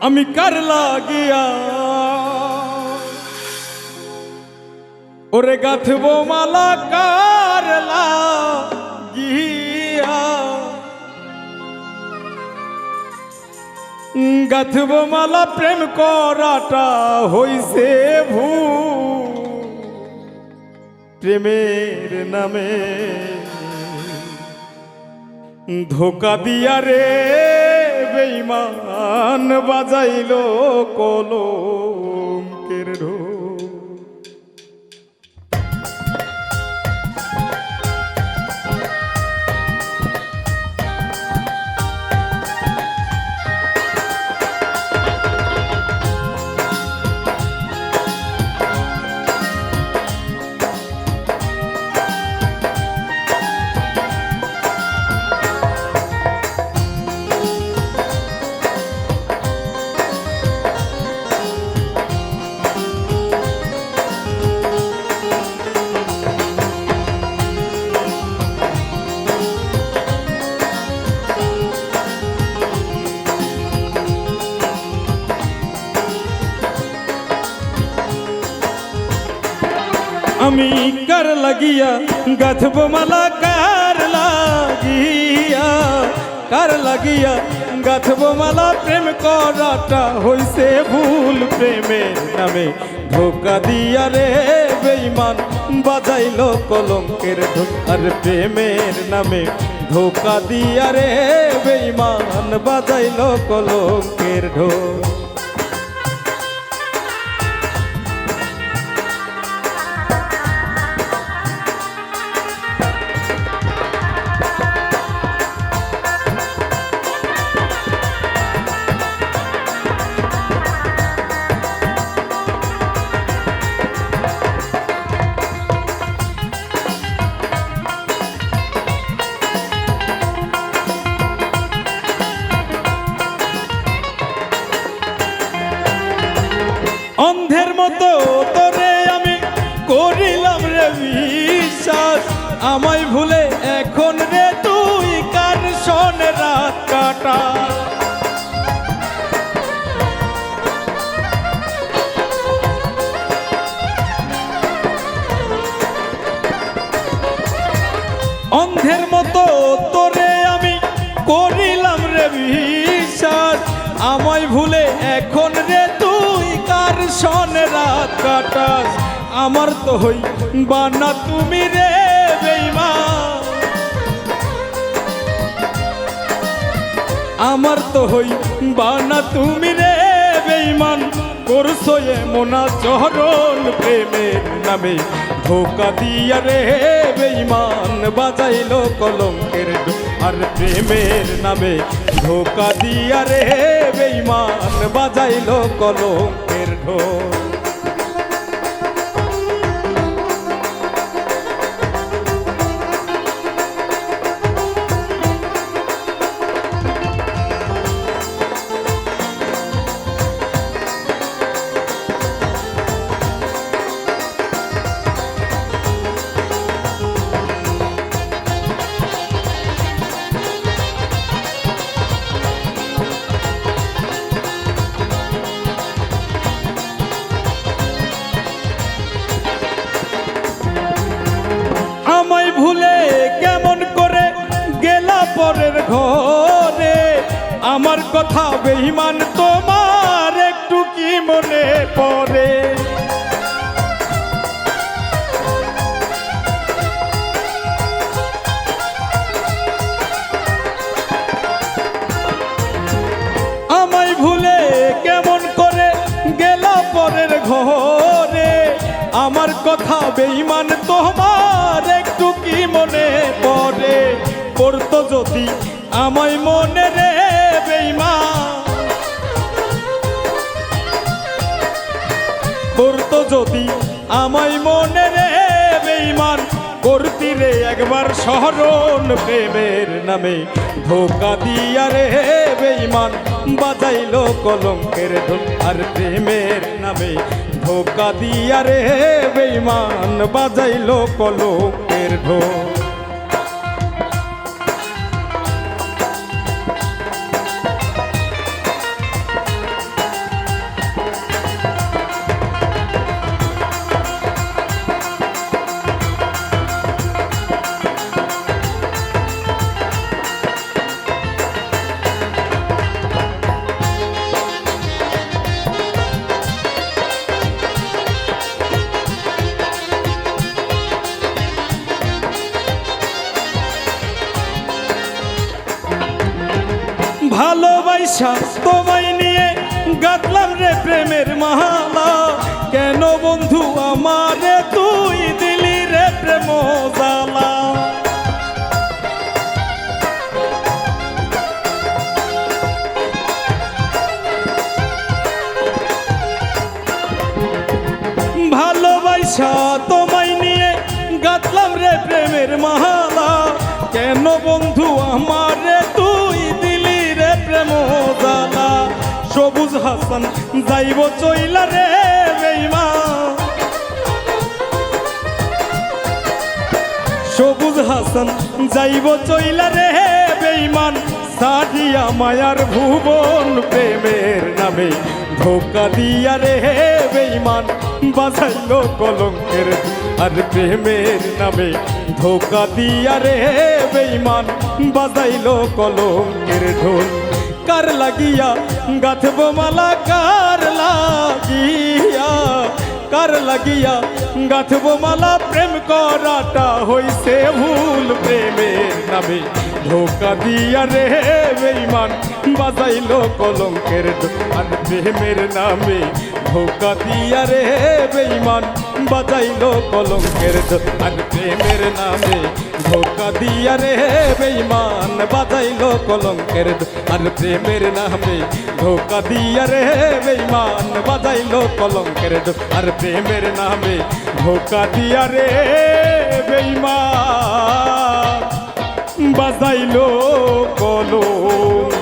আমি কার লাগিয়া? ওরে গাথব মালা কার লাগিয়া? গাথব মালা প্রেম করাটা হইছে ভূ প্রেমের নামে ধোকা দিয়া রে বেইমান বাজাইল কলঙ্কের আমি কার লাগিয়া, গাথব মালা কার লাগিয়া? কার লাগিয়া, গাথব মালা প্রেম করাটা হইছে ভুল প্রেমের নামে। ধোকা দিয়া রে বেইমান বাজাইলো কলঙ্কের ঢোক আর প্রেমের নামে। ধোকা দিয়া রে বেইমান বাজাইলো কলঙ্কের ঢোক মতো তোরে আমি করিলাম রে বিশ্বাস। আমায় ভুলে এখন রে তুই কার শোনে রাত কাটা। অন্ধের মতো তোরে আমি করিলাম রে বিশ্বাস। আমায় ভুলে এখন রে তুই কার সনে রাত কাটাস, আমার তো হই বানা, তুমি রে বেইমা আমার তো হই বানা, তুমি রে বেইমান করছ মোনা চরণ প্রেমের নামে, ধোকা দিয়া রে বেইমান বাজাইলো কলঙ্কের আর প্রেমের নামে, ধোকা দিয়া রে বেইমান বাজাইলো কলঙ্কের ঢোল আমার কথা বেহিমান তোমার একটু কি মনে পড়ে? আমায় ভুলে কেমন করে গেলা পরের ঘরে? আমার কথা বেইমান তোমার একটু কি মনে পড়ে? পড়তো যদি আমায় মনে রে পড়তো যদি আমায় মনে রে বেইমান করতি রে একবার শহরণ প্রেমের নামে। ধোকা দিয়া রে বেইমান বাজাইলো কলঙ্কের ঢোল আর প্রেমের নামে। ধোকা দিয়া রে বেইমান বাজাইলো কলঙ্কের ঢোল। ভালোবাসা তোমায় নিয়ে গাতলাম রে প্রেমের মালা। কেন বন্ধু আমারে তুই দিলি রে প্রেম ভালোবাসা তোমায় নিয়ে গাতলাম রে প্রেমের মালা। কেন বন্ধু আমারে তুই হাসান, যাইব চইলা রে বেইমা। সবুজ হাসান, যাইব চইলা রে বেইমান। সাজিয়া মায়ার ভুবন প্রেমের নামে ধোকা দিয়া রে বেইমান। বাজাইল কলঙ্কের আর প্রেমের নামে ধোকা দিয়া রে বেইমান। বাজাইল কলঙ্কের ঢোল কার লাগিয়া গাথব মালা কার লাগিয়া কার লাগিয়া গাথব মালা প্রেম করাটা হইছে ভুল প্রেমের নামে ধোকা দিয়া রে বেইমান বাজাইলো কলঙ্কের দোকান প্রেমের নামে ধোকা দিয়া রে বেইমান বাজাইলো কলঙ্কের দোকান প্রেমের নামে ধোকা দিয়া রে বেইমান বাজাইলো কলঙ্কের দোকান প্রেমের নামে ধোকা দিয়া রে বেইমান বাজাইলো কলঙ্কের দোকান প্রেমের নামে ধোকা দিয়া রে বেইমান বাজাইলো কলঙ্ক